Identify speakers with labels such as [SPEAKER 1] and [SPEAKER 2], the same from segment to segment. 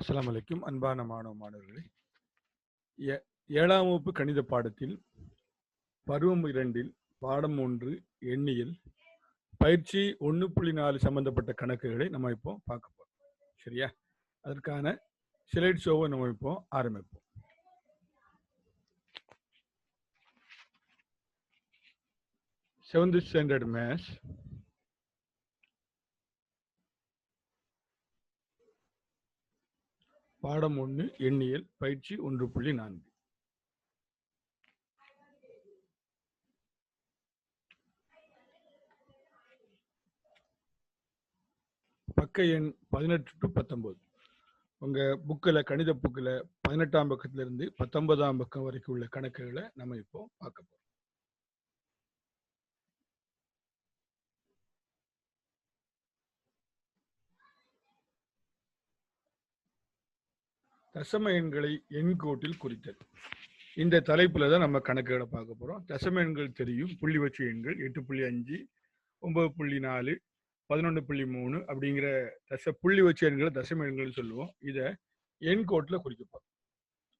[SPEAKER 1] அஸ்லாம் அலைக்கும். அன்பான மாணவ மாணவர்களே ஏ- ஏழாம் வகுப்பு கணித பாடத்தில் பருவம் இரண்டில் பாடம் ஒன்று எண்ணியல் பயிற்சி ஒன்று புள்ளி நாலு சம்பந்தப்பட்ட கணக்குகளை நம்ம இப்போ பார்க்க போறோம். சரியா? அதற்கான ஸ்லைட் ஷோவை நம்ம இப்போ ஆரம்பிப்போம். செவன்த் ஸ்டாண்டர்ட் மேத்ஸ் பாடம் ஒன்று எண்ணியல் பயிற்சி ஒன்று புள்ளி நான்கு. பக்க எண் பதினெட்டு டு பத்தொன்பது உங்க புக்கில் கணித புக்கில் பதினெட்டாம் பக்கத்துல இருந்து பத்தொன்பதாம் பக்கம் வரைக்கும் உள்ள கணக்குகளை நம்ம இப்போ பார்க்க போறோம். தசம எண்களை எண்கோட்டில் குறித்தல். இந்த தலைப்புல தான் நம்ம கணக்குகளை பார்க்க போறோம். தசம எண்கள் தெரியும். புள்ளி வச்சு எண்கள் எட்டு புள்ளி அஞ்சு ஒன்பது புள்ளி நாலு பதினொன்று புள்ளி மூணு அப்படிங்கிற தச புள்ளி வச்சு எண்களை தசம எண்கள் சொல்லுவோம். இதை எண்கோட்டில் குறிக்கப்போம்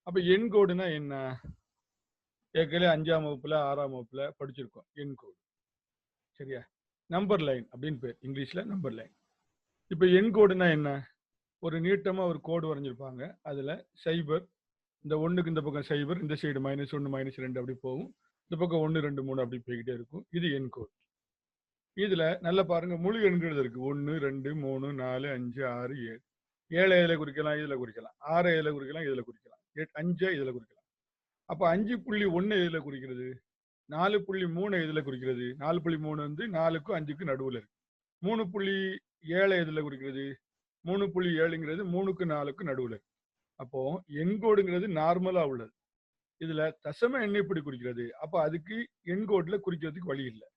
[SPEAKER 1] அப்போ எண்கோடுனா என்ன? ஏற்கனவே அஞ்சாம் வகுப்புல ஆறாம் வகுப்புல படிச்சிருக்கோம். எண்கோடு சரியா? நம்பர் லைன் அப்படின்னு பேர். இங்கிலீஷ்ல நம்பர் லைன் இப்போ எண்கோடுனா என்ன? ஒரு நீட்டமாக ஒரு கோடு வரைஞ்சிருப்பாங்க. அதில் சைபர் இந்த ஒன்றுக்கு இந்த பக்கம் சைபர் இந்த சைடு மைனஸ் ஒன்று மைனஸ் ரெண்டு அப்படி போகும். இந்த பக்கம் ஒன்று ரெண்டு மூணு அப்படி போய்கிட்டே இருக்கும். இது என் கோட் இதில் நல்லா பாருங்கள் முழு எண்கள் இருக்குது ஒன்று ரெண்டு மூணு நாலு அஞ்சு ஆறு ஏழு. ஏழு இதில் குறிக்கலாம் இதில் குறிக்கலாம். ஆறு இதில் குறிக்கலாம் இதில் குறிக்கலாம். எட்- அஞ்சு இதில் குறிக்கலாம். அப்போ அஞ்சு புள்ளி ஒன்று இதில் குறிக்கிறது? நாலு புள்ளி மூணு இதில் குறிக்கிறது? நாலு புள்ளி மூணு வந்து நாலுக்கும் அஞ்சுக்கும் நடுவில் இருக்குது மூணு புள்ளி ஏழை இதில் குறிக்கிறது? மூணு புள்ளி ஏழுங்கிறது மூணுக்கு நாலுக்கு நடுவில். அப்போ எண்கோடுங்கிறது நார்மலா உள்ளது. இதுல தசம எண்ணை எப்படி குறிக்கிறது? அப்ப அதுக்கு எண்கோட்ல குறிக்கிறதுக்கு வழி இல்லை.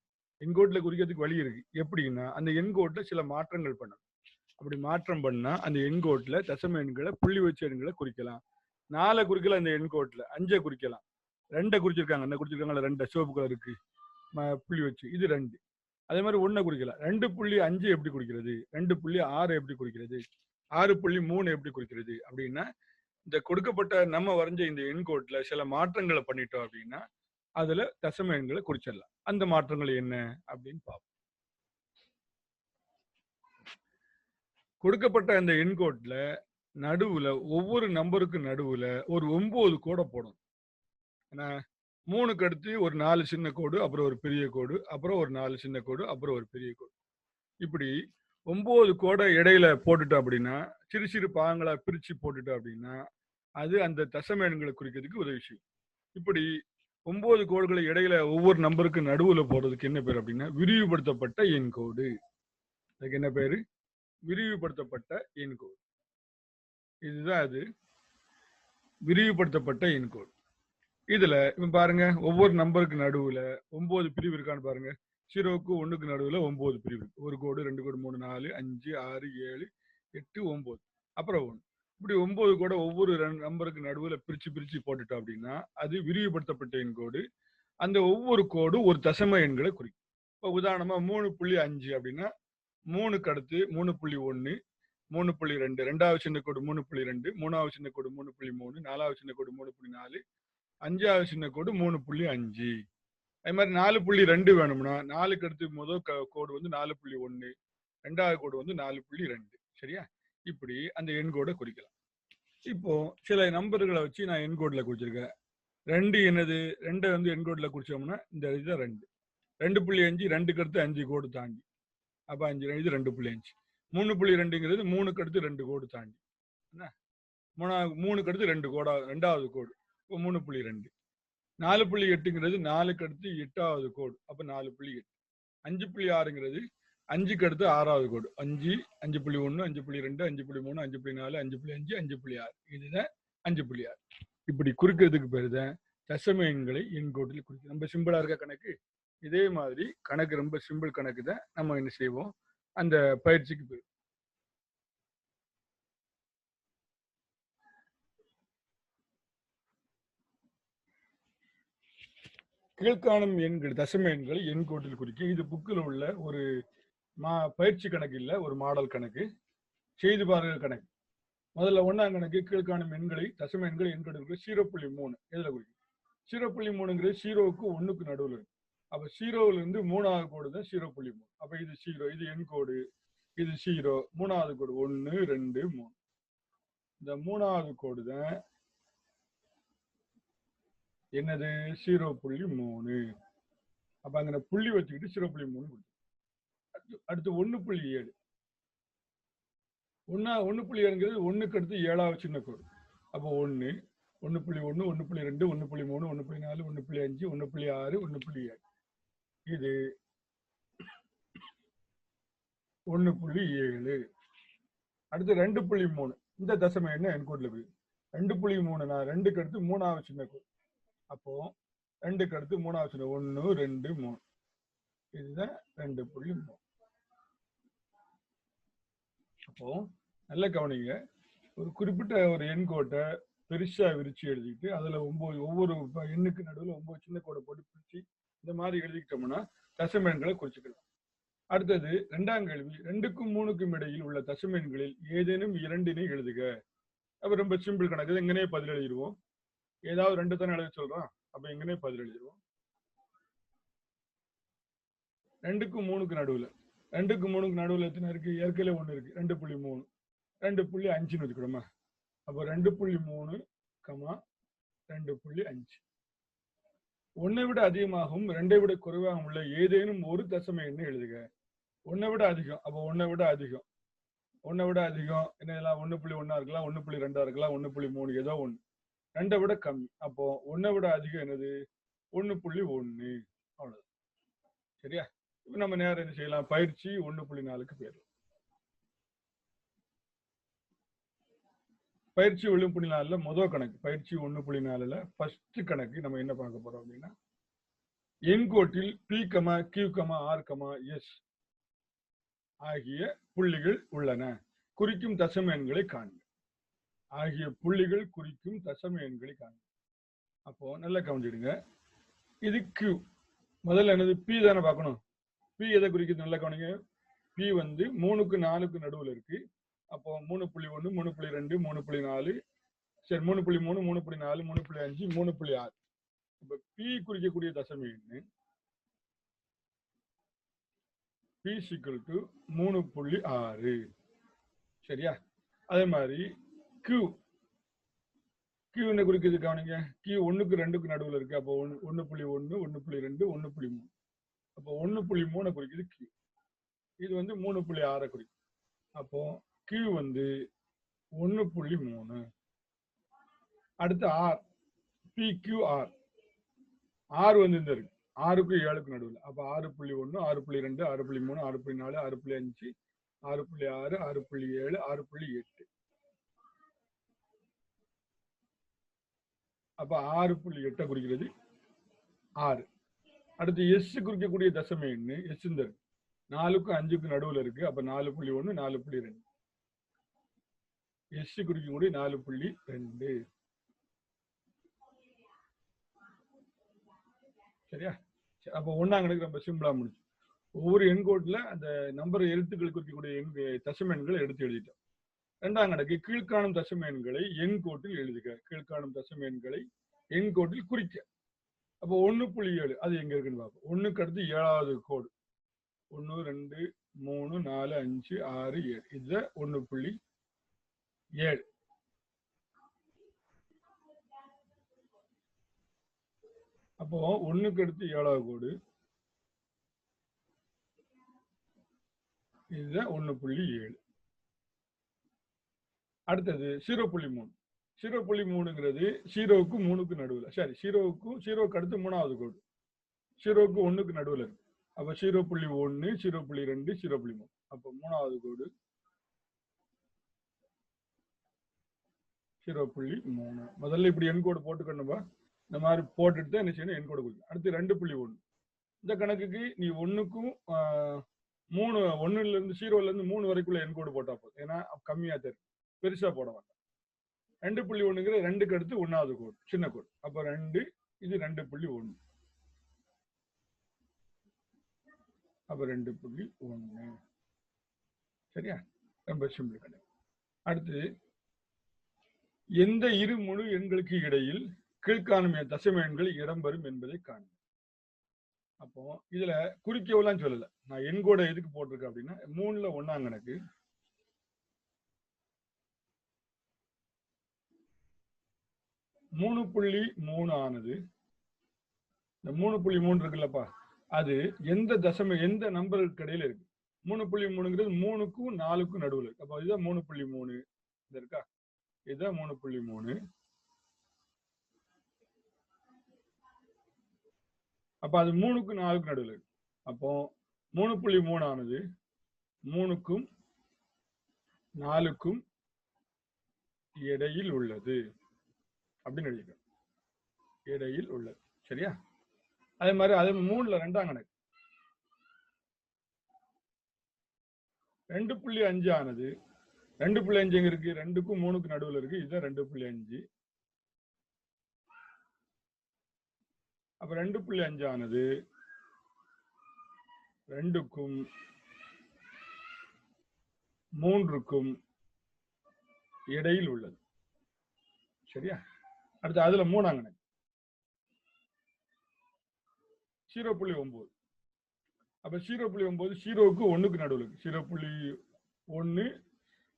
[SPEAKER 1] எண்கோட்ல குறிக்கிறதுக்கு வழி இருக்கு. எப்படின்னா அந்த எண்கோட்ல சில மாற்றங்கள் பண்ணணும். அப்படி மாற்றம் பண்ணா அந்த எண்கோட்ல தசம எண்களை புள்ளி வச்ச எண்களை குறிக்கலாம். நாலை குறிக்கலாம் அந்த எண்கோட்ல அஞ்சை குறிக்கலாம். ரெண்டை குறிச்சிருக்காங்க. என்ன குறிச்சிருக்காங்களா ரெண்டை. சிவப்பு கலருக்கு ம- புள்ளி வச்சு. இது ரெண்டு. அதே மாதிரி ஒன்றை குறிக்கலாம் ரெண்டு புள்ளி அஞ்சு எப்படி குறிக்கிறது ரெண்டு புள்ளி ஆறு எப்படி குறிக்கிறது ஆறு புள்ளி மூணு எப்படி குறிக்கிறது அப்படின்னா இந்த கொடுக்கப்பட்ட நம்ம வரைஞ்ச இந்த எண்கோட்ல சில மாற்றங்களை பண்ணிட்டோம் அப்படின்னா அதுல தசம எண்களை குறிச்சிடலாம். அந்த மாற்றங்கள் என்ன? அப்படின்னு பார்ப்போம். கொடுக்கப்பட்ட அந்த எண்கோட்ல நடுவுல ஒவ்வொரு நம்பருக்கு நடுவுல ஒரு ஒன்பது கோடை போடணும். ஏன்னா மூணுக்கு அடுத்து ஒரு நாலு சின்ன கோடு அப்புறம் ஒரு பெரிய கோடு அப்புறம் ஒரு நாலு சின்ன கோடு அப்புறம் ஒரு பெரிய கோடு. இப்படி ஒன்பது கோடை இடையில போட்டுட்டோம் அப்படின்னா சிறு சிறு பாகங்களா பிரிச்சு போட்டுட்டோம் அப்படின்னா அது அந்த தசம எண்களை குறிக்கிறதுக்கு உதவி செய்யும். இப்படி ஒன்பது கோடுகளை இடையில ஒவ்வொரு நம்பருக்கு நடுவுல போடுறதுக்கு என்ன பேர் அப்படின்னா விரிவுபடுத்தப்பட்ட எண் கோடு. அதுக்கு என்ன பேரு? விரிவுபடுத்தப்பட்ட எண் கோடு. இதுதான் அது. விரிவுபடுத்தப்பட்ட எண் கோடு. இதுல இப்ப பாருங்க ஒவ்வொரு நம்பருக்கு நடுவுல ஒன்பது பிரிவு இருக்கான்னு பாருங்க. ஜீரோவுக்கு ஒண்ணுக்கு நடுவுல ஒன்பது பிரிவு. இருக்கு. ஒரு கோடு ரெண்டு கோடு மூணு நாலு அஞ்சு ஆறு ஏழு எட்டு ஒன்பது அப்புறம் ஒண்ணு. இப்படி ஒன்பது கூட ஒவ்வொரு நம்பருக்கு நடுவுல பிரிச்சு பிரிச்சு போட்டுட்டோம் அப்படின்னா அது விரிவுபடுத்தப்பட்ட எண் கோடு. அந்த ஒவ்வொரு கோடும் ஒரு தசம எண்களை குறிக்கும். இப்போ உதாரணமா மூணு புள்ளி அஞ்சு அப்படின்னா மூணுக்கு அடுத்து மூணு புள்ளி ஒன்று மூணு புள்ளி ரெண்டு ரெண்டாவது சின்ன கோடு மூணு புள்ளி ரெண்டு மூணாவது சின்ன கோடு மூணு புள்ளி மூணு நாலாவது சின்ன கோடு மூணு புள்ளி நாலு அஞ்சாவது சின்ன கோடு மூணு புள்ளி அஞ்சு. அதே மாதிரி நாலு புள்ளி ரெண்டு வேணும்னா நாலுக்கு அடுத்து முதல் க- கோடு வந்து நாலு புள்ளி ஒன்று ரெண்டாவது கோடு வந்து நாலு புள்ளி ரெண்டு. சரியா? இப்படி அந்த எண் கோடை குறிக்கலாம். இப்போ சில நம்பர்களை வச்சு நான் எண்கோடில் குறிச்சிருக்கேன். ரெண்டு என்னது? ரெண்டை வந்து எண்கோடில் குறிச்சோம்னா இந்த இதுதான் ரெண்டு. ரெண்டு புள்ளி அஞ்சு ரெண்டுக்கு அடுத்து அஞ்சு கோடு தாண்டி. அப்போ அஞ்சு இது ரெண்டு புள்ளி அஞ்சு. மூணு புள்ளி ரெண்டுங்கிறது மூணுக்கு அடுத்து ரெண்டு கோடு தாண்டி. என்ன? மூணாவது மூணுக்கு அடுத்து ரெண்டு கோடா ரெண்டாவது கோடு. மூணு புள்ளி ரெண்டு. நாலு புள்ளி எட்டுங்கிறது நாலுக்கு அடுத்து எட்டாவது கோடு. அப்போ நாலு புள்ளி எட்டு. அஞ்சு புள்ளி ஆறுங்கிறது அஞ்சுக்கு அடுத்து ஆறாவது கோடு. அஞ்சு அஞ்சு புள்ளி ஒன்று அஞ்சு புள்ளி ரெண்டு அஞ்சு புள்ளி மூணு அஞ்சு புள்ளி நாலு அஞ்சு புள்ளி அஞ்சு அஞ்சு புள்ளி ஆறு. இதுதான் அஞ்சு புள்ளி ஆறு. இப்படி குறிக்கிறதுக்கு பேர் தான் தசம எண்களை எண்கோட்டில் குறிக்கும் ரொம்ப சிம்பிளாக இருக்க கணக்கு. இதே மாதிரி கணக்கு ரொம்ப சிம்பிள் கணக்கு தான் நம்ம என்ன செய்வோம்? அந்த பயிற்சிக்கு பேர் கீழ்காணும் எண்கள் தசம எண்களை எண்கோட்டில் குறிக்கும் இது புக்கில் உள்ள ஒரு மா பயிற்சி கணக்கு இல்லை ஒரு மாடல் கணக்கு. செய்து பாருங்கள் கணக்கு. முதல்ல ஒன்றாம் கணக்கு கீழ்காணும் எண்களை தசம எண்களை எண் ஜீரோ புள்ளி மூணு இதில் குறிக்கும் ஜீரோ புள்ளி மூணுங்கிறது ஜீரோவுக்கு ஒன்றுக்கு நடுவில் இருக்கு. அப்போ ஜீரோவிலேருந்து மூணாவது கோடு தான் ஜீரோ புள்ளி மூணு. அப்போ இது ஜீரோ இது எண் கோடு இது ஜீரோ மூணாவது கோடு ஒன்று ரெண்டு மூணு. இந்த மூணாவது கோடு தான் என்னது ஜீரோ புள்ளி மூணு அப்ப அங்க புள்ளி வச்சுக்கிட்டு ஜீரோ புள்ளி மூணு கொடுத்து அடுத்து அடுத்து ஒண்ணு புள்ளி ஏழு ஒன்னா ஒன்று புள்ளி ஏழுங்கிறது ஒண்ணுக்கு அடுத்து ஏழாவது சின்ன கோடு அப்போ ஒண்ணு ஒன்று புள்ளி ஒண்ணு ஒன்று புள்ளி ரெண்டு ஒன்று புள்ளி மூணு ஒன்று புள்ளி நாலு ஒன்று புள்ளி அஞ்சு ஒன்று புள்ளி ஆறு ஒன்று புள்ளி ஏழு இது ஒன்று புள்ளி ஏழு அடுத்து ரெண்டு புள்ளி மூணு இந்த தசம என்ன என் கோட்ல ரெண்டு புள்ளி மூணு நான் ரெண்டுக்கு அடுத்து மூணாவது சின்ன கோடு அப்போ ரெண்டுக்கு அடுத்து மூணாவது சின்ன ஒன்று ரெண்டு மூணு. இதுதான் ரெண்டு புள்ளி மூணு. அப்போ நல்ல கவனிங்க. ஒரு குறிப்பிட்ட ஒரு எண் கோட்டை பெருசா விரிச்சு எழுதிட்டு அதுல ஒன்பது ஒவ்வொரு எண்ணுக்கு நடுவில் ஒன்பது சின்ன கோடை போட்டு பிரிச்சு இந்த மாதிரி எழுதிக்கிட்டோம்னா தசம எண்களை குறிச்சுக்கலாம். அடுத்தது ரெண்டாம் கேள்வி ரெண்டுக்கும் மூணுக்கும் இடையில் உள்ள தசம எண்களில் ஏதேனும் இரண்டினை எழுதுக. அப்ப ரொம்ப சிம்பிள் கணக்கு எங்கனே பதில் எழுதிடுவோம் ஏதாவது ரெண்டு தானே எழுத சொல்றான். அப்ப எங்கனே பதில் எழுதிடுவோம் ரெண்டுக்கும் மூணுக்கு நடுவுல. ரெண்டுக்கு மூணுக்கு நடுவுல எத்தனை இருக்கு? ஏற்கனவே ஒண்ணு இருக்கு. ரெண்டு புள்ளி மூணு. ரெண்டு புள்ளி அஞ்சுன்னு வச்சுக்கிடுமா? அப்போ ரெண்டு புள்ளி மூணு கமா ரெண்டு புள்ளி அஞ்சு. ஒன்னை விட அதிகமாகவும் ரெண்டை விட குறைவாகவும் உள்ள ஏதேனும் ஒரு தசம எண்ணை எழுதுக. ஒன்னை விட அதிகம். அப்போ ஒன்னை விட அதிகம். ஒன்னை விட அதிகம். என்ன எல்லாம் ஒன்று புள்ளி ஒன்றா இருக்கலாம். ஒன்று புள்ளி ரெண்டா இருக்கலாம். ஒன்று புள்ளி மூணு. ஏதோ ஒண்ணு. ரெண்டை விட கம்மி. அப்போ ஒன்னை விட அதிகம் என்னது? ஒன்று புள்ளி ஒன்று அவ்வளவு சரியா? இப்போ நம்ம நேரம் என்ன செய்யலாம்? பயிற்சி ஒன்று புள்ளி நாலுக்கு போயிடலாம். பயிற்சி ஒன்று புள்ளி நாலில் முதல் கணக்கு. பயிற்சி ஒன்று புள்ளி நாலில் ஃபர்ஸ்ட் கணக்கு நம்ம என்ன பார்க்க போறோம் அப்படின்னா எண்கோட்டில் P comma Q comma R comma S ஆகிய புள்ளிகள் உள்ளன. குறிக்கும் தசம எண்களை காணும் ஆகிய புள்ளிகள் குறிக்கும் தசம எண்களை காண்க. அப்போ நல்லா கவனிச்சிடுங்க இது கியூ முதல்ல என்னது? பி தானே பார்க்கணும். பி எதை குறிக்குது? நல்லா கவனிங்க. பி வந்து மூணுக்கு நாலுக்கு நடுவில் இருக்கு. அப்போ மூணு புள்ளி ஒன்று மூணு புள்ளி ரெண்டு மூணு புள்ளி நாலு. சரி மூணு புள்ளி மூணு மூணு புள்ளி நாலு மூணு புள்ளி அஞ்சு மூணு புள்ளி ஆறு. இப்போ பி குறிக்கக்கூடிய தசம எண்ணு பி சிக்கல் டு மூணு புள்ளி ஆறு. சரியா? அதே மாதிரி கியூ கியூ என்ன குறிக்கிறது கவனிங்க? கியூ ஒண்ணுக்கு ரெண்டுக்கு நடுவில் இருக்கு. அப்போ ஒன்று ஒன்று புள்ளி ஒன்று ஒன்று புள்ளி ரெண்டு ஒன்று புள்ளி மூணு. அப்போ ஒன்று புள்ளி மூணை குறிக்குது கியூ இது வந்து மூணு புள்ளி ஆறை குறிக்கும் அப்போ கியூ வந்து ஒன்று புள்ளி மூணு. அடுத்து ஆர் பி கியூ ஆர் ஆறு வந்து இந்த இருக்கு. ஆறுக்கும் ஏழுக்கு நடுவில். அப்போ ஆறு புள்ளி ஒன்று ஆறு புள்ளி ரெண்டு ஆறு புள்ளி மூணு ஆறு புள்ளி நாலு ஆறு புள்ளி அஞ்சு ஆறு புள்ளி ஆறு ஆறு புள்ளி ஏழு ஆறு புள்ளி எட்டு. அப்ப ஆறு புள்ளி எட்டை குறிக்கிறது. ஆறு. அடுத்து எஸ் குறிக்கக்கூடிய தசம எண்ணு எஸ் இந்த இருக்கு நாலுக்கும் அஞ்சுக்கும் நடுவில் இருக்கு. அப்ப நாலு புள்ளி ஒண்ணு நாலு புள்ளி ரெண்டு. எஸ் குறிக்கக்கூடிய நாலு புள்ளி ரெண்டு. சரியா? சரி, அப்ப ஒண்ணாம் கணக்கு ரொம்ப சிம்பிளா முடிச்சு ஒவ்வொரு எண்கோட்ல அந்த நம்பர் எழுத்துக்கள் குறிக்கக்கூடிய எண் தசம எண்களை எடுத்து எழுதிட்டோம். இரண்டாம் கணக்கு கீழ்காணும் தசமேன்களை எண்கோட்டில் எழுதுக. கீழ்காணும் தசமேன்களை எண்கோட்டில் குறிக்க. அப்போ ஒண்ணு புள்ளி ஏழு அது எங்க இருக்குன்னு பார்ப்போம் ஒண்ணுக்கு அடுத்து ஏழாவது கோடு. ஒண்ணு ரெண்டு மூணு நாலு அஞ்சு ஆறு ஏழு. இதுல ஒண்ணு புள்ளி ஏழு. அப்போ ஒண்ணுக்கு அடுத்து ஏழாவது கோடு. இது ஒண்ணு புள்ளி ஏழு. அடுத்தது ஜீரோ புள்ளி மூணு. ஜீரோ புள்ளி மூணுங்கிறது ஜீரோவுக்கு மூணுக்கு நடுவில். சரி ஜீரோவுக்கும் ஜீரோவுக்கு அடுத்து மூணாவது கோடு. ஜீரோவுக்கு ஒண்ணுக்கு நடுவில் இருக்கு. அப்போ ஜீரோ புள்ளி ஒன்று ஜீரோ புள்ளி ரெண்டு ஜீரோ புள்ளி மூணு. அப்போ மூணாவது கோடு ஜீரோ புள்ளி மூணு. முதல்ல இப்படி என் கோடு போட்டுக்கணும்பா இந்த மாதிரி போட்டுட்டு தான் என்ன செய்யணும்? என் கோடு கொடுக்கணும். அடுத்து ரெண்டு புள்ளி ஒன்று இந்த கணக்குக்கு நீ ஒன்றுக்கும் ஆஹ், மூணு ஒன்றுலேருந்து இருந்து இருந்து மூணு வரைக்குள்ள என் கோடு போட்டால் போதும். ஏன்னா கம்மியாக தெரியும். பெருசா போட வேண்டாம் ரெண்டு புள்ளி ஒண்ணுங்கிற ரெண்டுக்கு அடுத்து ஒன்னாவது கோடு சின்ன கோடு. அப்ப ரெண்டு இது ரெண்டு புள்ளி ஒண்ணு. அப்ப ரெண்டு புள்ளி ஒண்ணு. சரியா? ரொம்ப சிம்பிள் கணக்கு அடுத்து எந்த இரு முழு எண்களுக்கு இடையில் கீழ்காணும் தசம எண்கள் இடம்பெறும் என்பதை காணும் அப்போ இதுல குறிக்கவெல்லாம் சொல்லல. நான் எண் கூட எதுக்கு போட்டிருக்கேன் அப்படின்னா மூணுல ஒன்னாம் கணக்கு மூணு புள்ளி மூணு ஆனது. இந்த மூணு புள்ளி மூணு இருக்குல்லப்பா. அது எந்த தசம எந்த நம்பருக்கு இடையில இருக்கு? மூணு புள்ளி மூணுங்கிறது மூணுக்கும் நாலுக்கும் நடுவில் இருக்கு. அப்போ இதுதான் மூணு புள்ளி மூணு. இது இருக்கா? இதுதான் மூணு புள்ளி மூணு. அப்ப அது மூணுக்கும் நாலுக்கும் நடுவில் இருக்கு. அப்போ மூணு புள்ளி மூணு ஆனது மூணுக்கும் நாலுக்கும் இடையில் உள்ளது. அப்படின்னு எழுதிக்கிறோம் இடையில் உள்ளது. சரியா? அதே மாதிரி அது மூணுல ரெண்டாம் கணக்கு. ரெண்டு புள்ளி அஞ்சு ஆனது ரெண்டு புள்ளி அஞ்சு எங்க இருக்கு? ரெண்டுக்கும் மூணுக்கு நடுவுல இருக்கு. இதுதான் ரெண்டு புள்ளி அஞ்சு. அப்ப ரெண்டு புள்ளி அஞ்சு ஆனது ரெண்டுக்கும் மூன்றுக்கும் இடையில் உள்ளது. சரியா? அடுத்து அதுல மூணாங்கணை ஜீரோ புள்ளி ஒன்பது அப்ப ஜீரோ புள்ளி ஒன்பது ஜீரோவுக்கு ஒண்ணுக்கு நடுவில் இருக்கு ஜீரோ புள்ளி ஒன்னு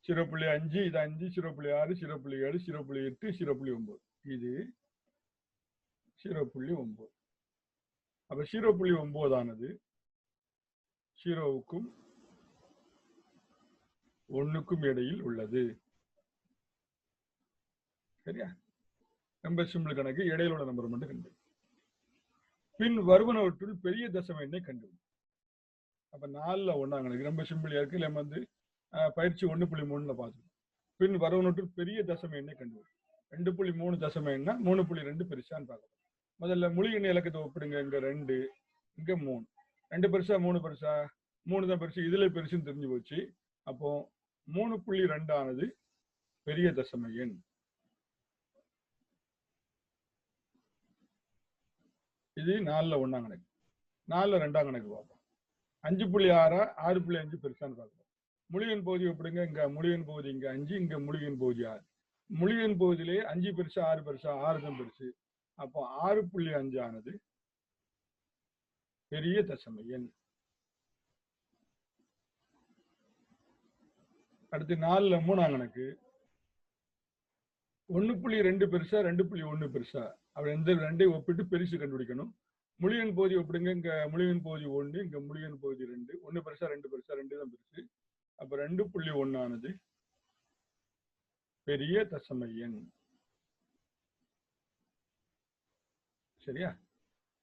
[SPEAKER 1] ஜீரோ புள்ளி அஞ்சு இது அஞ்சு ஜீரோ புள்ளி ஆறு ஜீரோ புள்ளி ஏழு ஜீரோ புள்ளி எட்டு ஜீரோ புள்ளி ஒன்பது இது ஜீரோ புள்ளி ஒன்பது அப்ப ஜீரோ புள்ளி ஒன்பதானது ஜீரோவுக்கும் ஒண்ணுக்கும் இடையில் உள்ளது சரியா நம்பர் சிம்பிள் கணக்கு இடையில உள்ள நம்பர் மட்டும் கண்டு. பின் வருவனவற்றுள் பெரிய தசம எண்ணை கண்டு. அப்ப நாலுல ஒண்ணாம் கணக்கு ரொம்ப சிம்பிள் இருக்கு இல்லை வந்து பயிற்சி ஒன்று புள்ளி மூணுல பார்த்துக்கணும் பின் வருவனவற்றுள் பெரிய தசம எண்ணை கண்டு. ரெண்டு புள்ளி மூணு தசம எண்ணா மூணு புள்ளி ரெண்டு பெருசான்னு பார்க்கணும் முதல்ல மொழி எண்ணெய் இலக்கத்தை ஒப்பிடுங்க. இங்க ரெண்டு இங்க மூணு. ரெண்டு பெருசா மூணு பெருசா? மூணு தான் பெருசு. இதுல பெருசுன்னு தெரிஞ்சு போச்சு. அப்போ மூணு புள்ளி ரெண்டு ஆனது பெரிய தசம எண். இது நாலுல ஒண்ணாம் கணக்கு. நாலுல ரெண்டாம் கணக்கு பார்ப்போம். அஞ்சு புள்ளி ஆறா ஆறு புள்ளி அஞ்சு பெருசான்னு பார்ப்போம். முழுகன் பகுதி எப்படிங்க? இங்க முழுகன் பகுதி இங்க அஞ்சு இங்க முழுகன் பகுதி ஆறு. முழுகன் பகுதியிலேயே அஞ்சு பெருசா ஆறு பெருசா ஆறு தான் பெருசு. அப்போ ஆறு புள்ளி அஞ்சு ஆனது பெரிய தசமை எண். அடுத்து நாலுல மூணாம் கணக்கு. ஒன்னு புள்ளி ரெண்டு பெருசா ரெண்டு புள்ளி ஒன்னு பெருசா. அப்படி எந்த ரெண்டையும் ஒப்பிட்டு பெருசு கண்டுபிடிக்கணும். முழியன் பகுதி ஒப்பிடுங்க இங்க முழியன் பகுதி ஒன்று இங்க முழியன் பகுதி ரெண்டு. ஒன்று பெருசா ரெண்டு பெருசா ரெண்டு தான் பெருசு அப்ப ரெண்டு புள்ளி ஒன்னானது பெரிய தசம எண் சரியா?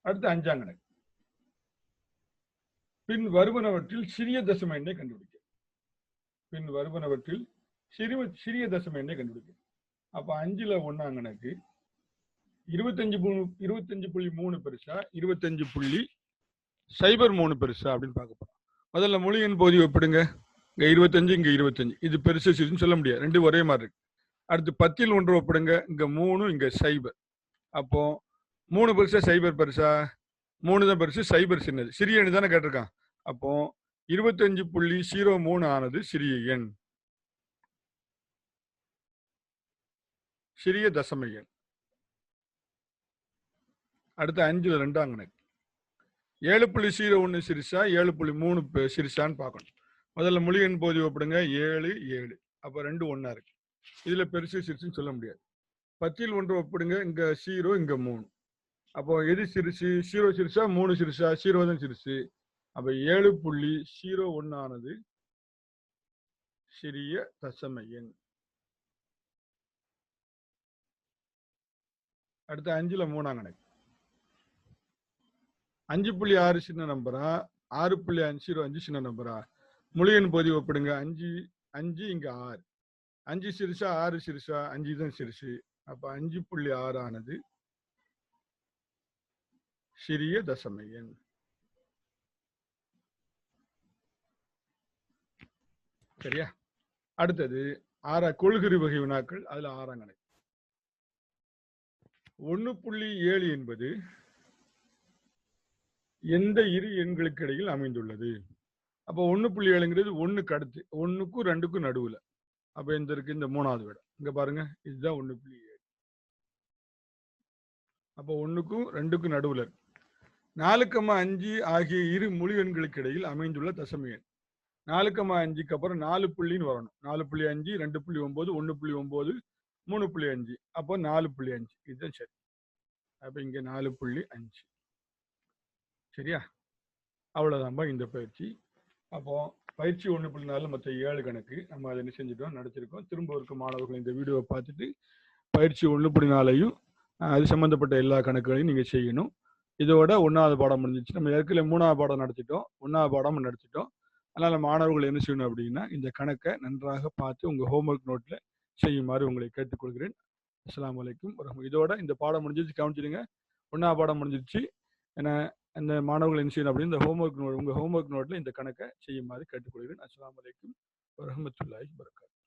[SPEAKER 1] அடுத்து அஞ்சாம் கணக்கு. பின் வருவனவற்றில் சிறிய தசம எண்ணை கண்டுபிடிக்க. பின் வருவனவற்றில் சிறு சிறிய தசம எண்ணை கண்டுபிடிக்க. அப்ப அஞ்சுல ஒன்னாம் கணக்கு. இருபத்தஞ்சு இருபத்தஞ்சு புள்ளி மூணு பெருசா இருபத்தஞ்சு புள்ளி சைபர் மூணு பெருசா அப்படின்னு பார்க்க போறோம். முதல்ல மொழியின் போதி ஒப்பிடுங்க. இங்க இருபத்தஞ்சு இங்க இருபத்தஞ்சு. இது பெருசு சிறுன்னு சொல்ல முடியாது. ரெண்டு ஒரே மாதிரி இருக்கு. அடுத்து பத்தில் ஒன்று ஒப்பிடுங்க. இங்க மூணு இங்க சைபர். அப்போ மூணு பெருசா சைபர் பெருசா? மூணு தான் பெருசு சைபர் சின்னது. சிறிய எண் தானே கேட்டிருக்கான். அப்போ இருபத்தஞ்சு புள்ளி ஜீரோ மூணு ஆனது சிறிய எண். சிறிய தசம எண். அடுத்து அஞ்சுல ரெண்டாம் கணக்கு ஏழு புள்ளி ஜீரோ ஒன்று சிரிசா ஏழு புள்ளி மூணு சிரிசான்னு பார்க்கணும். முதல்ல மொழியின் போதி ஒப்பிடுங்க. ஏழு ஏழு. அப்போ ரெண்டு ஒன்றா இருக்கு. இதில் பெருசு சிறுசுன்னு சொல்ல முடியாது. பத்தில் ஒன்று ஒப்பிடுங்க. இங்கே ஜீரோ இங்கே மூணு. அப்போ எது சிறுசு? ஜீரோ சிறுசா மூணு சிறுசா. ஜீரோ தான் சிறுசு. அப்போ ஏழு புள்ளி ஜீரோ ஒன்னானது சிறிய தசம எண். அடுத்து அஞ்சில் மூணாம் கணக்கு அஞ்சு புள்ளி ஆறு சின்ன நம்பரா? ஆறு புள்ளி அஞ்சு ஜீரோ அஞ்சு சின்ன நம்பரா? மொழியின் பகுதி ஒப்பிடுங்க. அஞ்சு அஞ்சு இங்க ஆறு. அஞ்சு சிறுசா ஆறு சிறுசா அஞ்சு தான் சிறுசு. அப்ப அஞ்சு புள்ளி ஆறு ஆனது சிறிய தசம எண் சரியா? அடுத்தது ஆறா கொள்கறி வகை வினாக்கள் அதுல ஆறாம் கணக்கு. ஒண்ணு புள்ளி ஏழு என்பது எந்த இரு எண்களுக்கு இடையில் அமைந்துள்ளது? அப்போ ஒன்று புள்ளி ஏழுங்கிறது ஒன்றுக்கு அடுத்து ஒன்றுக்கும் ரெண்டுக்கும் நடுவில். அப்போ இந்த இருக்கு? இந்த மூணாவது விட இங்கே பாருங்க இதுதான் ஒன்று புள்ளி ஏழு. அப்போ ஒன்றுக்கும் ரெண்டுக்கும் நடுவில் இருக்கு. அஞ்சு ஆகிய இரு முழு எண்களுக்கு இடையில் அமைந்துள்ள தசம எண். நாலுக்கம்மா அஞ்சுக்கு அப்புறம் நாலு புள்ளின்னு வரணும். நாலு புள்ளி அஞ்சு ரெண்டு புள்ளி ஒம்பது ஒன்று புள்ளி ஒம்பது மூணு புள்ளி அஞ்சு. அப்போ நாலு புள்ளி அஞ்சு. இதுதான் சரி. அப்போ இங்கே நாலு புள்ளி அஞ்சு. சரியா? அவ்வளோதான்பா இந்த பயிற்சி. அப்போ பயிற்சி ஒன்று புள்ளி நாலு மற்ற ஏழு கணக்கு. நம்ம அதை என்ன செஞ்சுட்டோம்? நடத்திருக்கோம் திரும்ப இருக்க மாணவர்கள் இந்த வீடியோவை பார்த்துட்டு பயிற்சி ஒன்று புள்ளி நாளையும் அது சம்மந்தப்பட்ட எல்லா கணக்குகளையும் நீங்கள் செய்யணும். இதோட ஒன்றாவது பாடம் முடிஞ்சிச்சு. நம்ம ஏற்கனவே மூணாவது பாடம் நடத்திட்டோம். ஒன்றாவது பாடம் நடத்திட்டோம். அதனால் மாணவர்கள் என்ன செய்யணும் அப்படின்னா இந்த கணக்கை நன்றாக பார்த்து உங்கள் ஹோம்ஒர்க் நோட்டில் செய்யுமாறு உங்களை கேட்டுக்கொள்கிறேன். அஸ்லாம் வலைக்கும் இதோட இந்த பாடம் முடிஞ்சிச்சு கவனிச்சிடுங்க. ஒன்றாவது பாடம் முடிஞ்சிருச்சு. ஏன்னா அந்த மாணவர்கள் என்ன செய்யணும் அப்படின்னு இந்த ஹோம்ஒர்க் நோட் உங்கள் ஹோம்ஒர்க் நோட்டில் இந்த கணக்கை செய்யுமாறு கேட்டுக்கொள்கிறேன். அஸ்லாம் அலைக்கும் வரமத்துல்லாஹி வரகாத்